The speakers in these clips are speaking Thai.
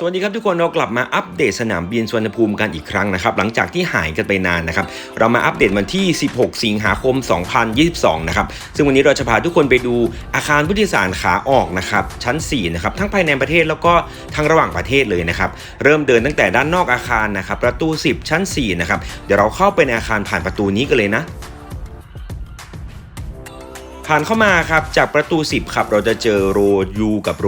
สวัสดีครับทุกคนเรากลับมาอัปเดตสนามบินสุวรรณภูมิกันอีกครั้งนะครับหลังจากที่หายกันไปนานนะครับเรามาอัปเดตวันที่ 16 สิงหาคม 2022 นะครับซึ่งวันนี้เราจะพาทุกคนไปดูอาคารผู้โดยสารขาออกนะครับชั้น 4 นะครับทั้งภายในประเทศแล้วก็ทั้งระหว่างประเทศเลยนะครับเริ่มเดินตั้งแต่ด้านนอกอาคารนะครับประตู 10 ชั้น 4 นะครับเดี๋ยวเราเข้าไปในอาคารผ่านประตูนี้กันเลยนะ ผ่านเข้ามาครับจากประตู 10ครับเราจะเจอโรยูกับโร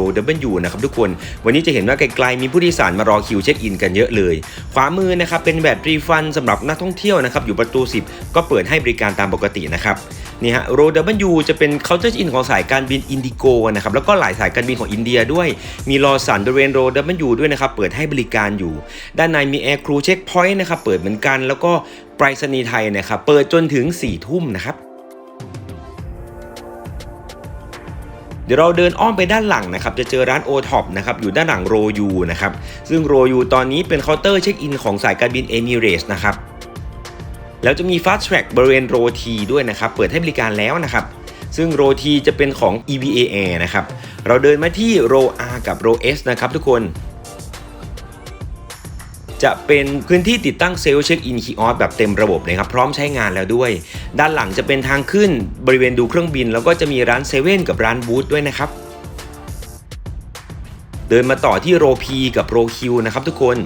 W นะครับทุกคนวันนี้จะเห็นว่าไกลๆมีผู้โดยสารมารอคิวเช็คอินกันเยอะเลย ขวามือนะครับเป็นแบบรีฟันสำหรับนักท่องเที่ยวนะครับอยู่ประตู 10 ก็เปิดให้บริการตามปกตินะครับนี่ฮะโร W จะเป็นเคาน์เตอร์เช็คอินของสายการบินอินดิโกนะครับแล้วก็หลายสายการบินของอินเดียด้วย มีรอสันบริเวณโร W ด้วยนะครับเปิดให้บริการอยู่ ด้านในมีแอร์ครูเช็คพอยต์นะครับเปิดเหมือนกัน แล้วก็ไปรษณีย์ไทยนะครับเปิดจนถึง4ทุ่มนะครับ เดี๋ยวเราเดินอ้อมไปด้านหลังนะครับจะเจอร้านโอท็อปนะครับอยู่ด้านหลังโรยูนะครับซึ่งโรยูตอนนี้เป็นเคาน์เตอร์เช็คอินของสายการบินเอมิเรสนะครับแล้วจะมี Fast Track บริเวณโรทีด้วยนะครับเปิดให้บริการแล้วนะครับซึ่งโรทีจะเป็นของ EVA Air นะครับเราเดินมาที่โร R กับโร S นะครับทุกคน จะเป็นพื้นที่ติดตั้งเซลล์เช็คอินคีออสแบบเต็มระบบเลยครับพร้อมใช้งานแล้วด้วย ด้านหลังจะเป็นทางขึ้นบริเวณดูเครื่องบิน แล้วก็จะมีร้านเซเว่นกับร้านบูธด้วยนะครับเดินมาต่อที่โรพีกับโรคิวนะครับทุกคน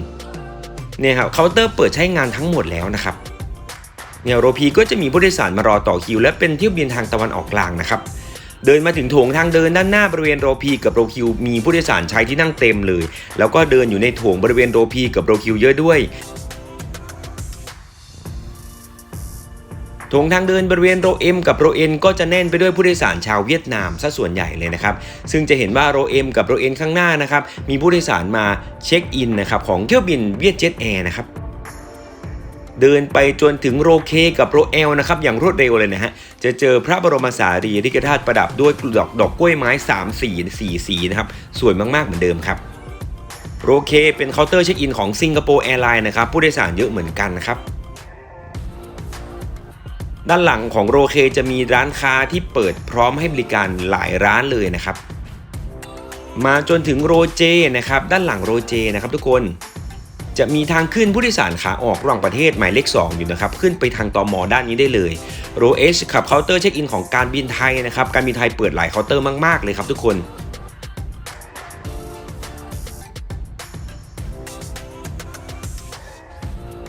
เนี่ยครับเคาน์เตอร์เปิดใช้งานทั้งหมดแล้วนะครับเนี่ยโรพีก็จะมีผู้โดยสารมารอต่อคิว และเป็นเที่ยวบินทางตะวันออกกลางนะครับ เดินมาถึงโถงทางเดินด้านหน้าบริเวณโรพีกับโรคิวมีผู้โดยสารใช้ที่นั่งเต็มเลย แล้วก็เดินอยู่ในโถงบริเวณโรพีกับโรคิวเยอะด้วยโถงทางเดินบริเวณโรเอ็มกับโรเอ็นก็จะแน่นไปด้วยผู้โดยสารชาวเวียดนามซะส่วนใหญ่เลยนะครับซึ่งจะเห็นว่าโรเอ็มกับโรเอ็นข้างหน้านะครับมีผู้โดยสารมาเช็คอินนะครับของเที่ยวบินเวียดเจ็ตแอร์นะครับ เดินไปจนถึงโรเคกับโรเอลนะครับอย่างรวดเร็วเลยนะฮะจะเจอพระบรมสารีริกธาตุประดับด้วยดอกดอกกล้วยไม้3สี4สีนะครับสวยมากๆเหมือนเดิมครับโรเคเป็นเคาน์เตอร์เช็คอินของสิงคโปร์แอร์ไลน์นะครับผู้โดยสารเยอะเหมือนกันนะครับด้านหลังของโรเคจะมีร้านค้าที่เปิดพร้อมให้บริการหลายร้านเลยนะครับ มาจนถึงโรเจนะครับ ด้านหลังโรเจนะครับทุกคน จะมีทางขึ้นผู้โดยสารขาออกระหว่างประเทศหมายเลข 2 อยู่นะครับ ขึ้นไปทางตอมอด้านนี้ได้เลยโรเอชขับเคาน์เตอร์เช็คอินของการบินไทยนะครับ การบินไทยเปิดหลายเคาน์เตอร์มาก ๆ เลยครับทุกคน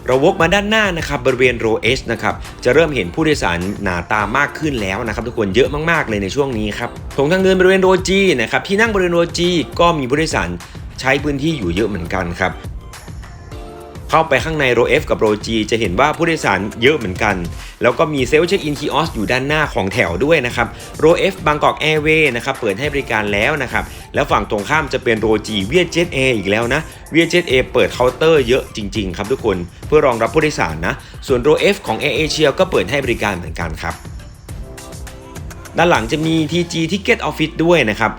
เราวกมาด้านหน้านะครับบริเวณโรเอชนะครับจะเริ่มเห็นผู้โดยสารหนาตามากขึ้นแล้วนะครับทุกคนเยอะมากๆเลยในช่วงนี้ครับถงทางเดินบริเวณโรจีนะครับที่นั่งบริเวณโรจีก็มีผู้โดยสารใช้พื้นที่อยู่เยอะเหมือนกันครับ เข้าไปข้างในโร F กับโร G จะเห็นว่าผู้โดยสารเยอะเหมือนกัน แล้วก็มีเซลล์เช็คอินคีออสอยู่ด้านหน้าของแถวด้วยนะครับโร F บางกอกแอร์เวย์นะครับเปิดให้บริการแล้วนะครับแล้วฝั่งตรงข้ามจะเป็นโร G เวียดเจ็ตเออีกแล้วนะเวียดเจ็ตเอเปิดเคาน์เตอร์เยอะจริงๆครับทุกคนเพื่อรองรับผู้โดยสารนะส่วนโร F ของ Air Asia ก็เปิดให้บริการเหมือนกันครับด้านหลังจะมี TG Ticket Office ด้วยนะครับ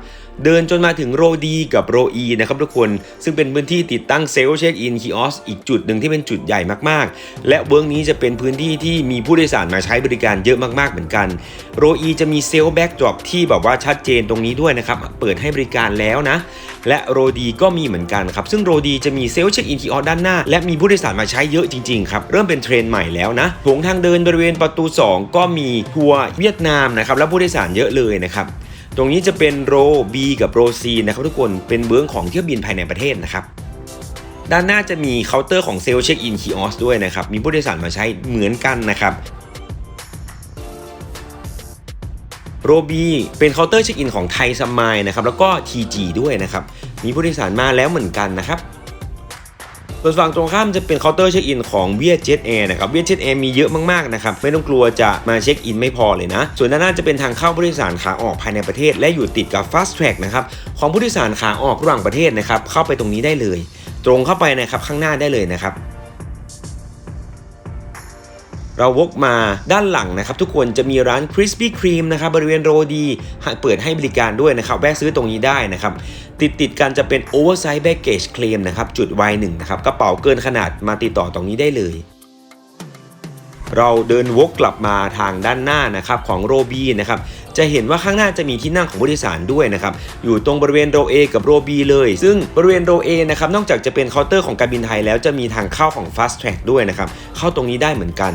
เดินจนมาถึงโรดีกับโรอีนะครับทุกคน ซึ่งเป็นพื้นที่ติดตั้งเซลล์เช็คอินคีออสอีกจุดหนึ่งที่เป็นจุดใหญ่มากๆ และเบื้องนี้จะเป็นพื้นที่ที่มีผู้โดยสารมาใช้บริการเยอะมากๆเหมือนกันโรอีจะมีเซลล์แบ็กดรอปที่แบบว่าชัดเจนตรงนี้ด้วยนะครับเปิดให้บริการแล้วนะ และโรดีก็มีเหมือนกันครับ ซึ่งโรดีจะมีเซลล์เช็คอินคีออสด้านหน้า และมีผู้โดยสารมาใช้เยอะจริงๆครับเริ่มเป็นเทรนด์ใหม่แล้วนะโถงทางเดินบริเวณประตู 2 ก็มีทัวร์เวียดนามนะครับและผู้โดยสารเยอะเลยนะครับ ตรงนี้จะเป็นโร B กับโร C นะครับทุกคนเป็นเบื้องของเที่ยวบินภายในประเทศนะครับด้านหน้าจะมีเคาน์เตอร์ของเซลล์เช็คอินคีออสด้วยนะครับมีผู้โดยสารมาใช้เหมือนกันนะครับโรบีเป็นเคาน์เตอร์เช็คอินของไทยสมายนะครับแล้วก็ TG ด้วยนะครับมีผู้โดยสารมาแล้วเหมือนกันนะครับ ส่วนฝั่งตรงข้ามจะเป็นเคาน์เตอร์เช็คอินของเวียดเจ็ตแอร์นะครับเวียดเจ็ตแอร์มีเยอะมากๆนะครับไม่ต้องกลัวจะมาเช็คอินไม่พอเลยนะ ส่วนด้านหน้าจะเป็นทางเข้าผู้โดยสารขาออกภายในประเทศ และอยู่ติดกับ Fast Track นะครับของผู้โดยสารขาออกระหว่างประเทศนะครับเข้าไปตรงนี้ได้เลย ตรงเข้าไปนะครับข้างหน้าได้เลยนะครับเราวกมาด้านหลังนะครับ ทุกคนจะมีร้าน Krispy Kreme นะครับบริเวณโรดีเปิดให้บริการด้วยนะครับ แวะซื้อตรงนี้ได้นะครับ ติดติดกันจะเป็น Oversize Baggage Claim นะครับ จุด Y1 นะครับ กระเป๋าเกินขนาดมาติดต่อตรงนี้ได้เลย เราเดินวกกลับมาทางด้านหน้านะครับของโรบีนะครับ จะเห็นว่าข้างหน้าจะมีที่นั่งของผู้โดยสารด้วยนะครับ อยู่ตรงบริเวณโร A กับโร B เลย ซึ่งบริเวณโร A นะครับ นอกจากจะเป็นเคาน์เตอร์ของการบินไทยแล้วจะมีทางเข้าของ Fast Track ด้วยนะครับ เข้าตรงนี้ได้เหมือนกัน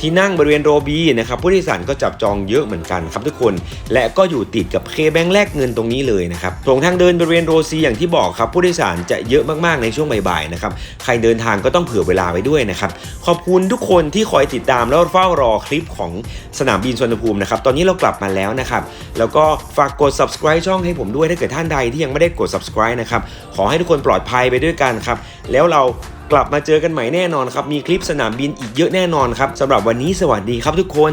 ที่นั่งบริเวณโรบีนะครับผู้โดยสารก็จับจองเยอะเหมือนกันครับทุกคน และก็อยู่ติดกับเคแบงแลกเงินตรงนี้เลยนะครับตรงทางเดินบริเวณโรซีอย่างที่บอกครับผู้โดยสารจะเยอะมากๆในช่วงบ่ายๆนะครับใครเดินทางก็ต้องเผื่อเวลาไว้ด้วยนะครับขอบคุณทุกคนที่คอยติดตามแล้วเฝ้ารอคลิปของสนามบินสุวรรณภูมินะครับตอนนี้เรากลับมาแล้วนะครับแล้วก็ฝากกด subscribe ช่องให้ผมด้วยถ้าเกิดท่านใดที่ยังไม่ได้กด subscribe นะครับขอให้ทุกคนปลอดภัยไปด้วยกันครับแล้วเรา กลับมาเจอกันใหม่แน่นอนครับ มีคลิปสนามบินอีกเยอะแน่นอนครับสำหรับวันนี้สวัสดีครับทุกคน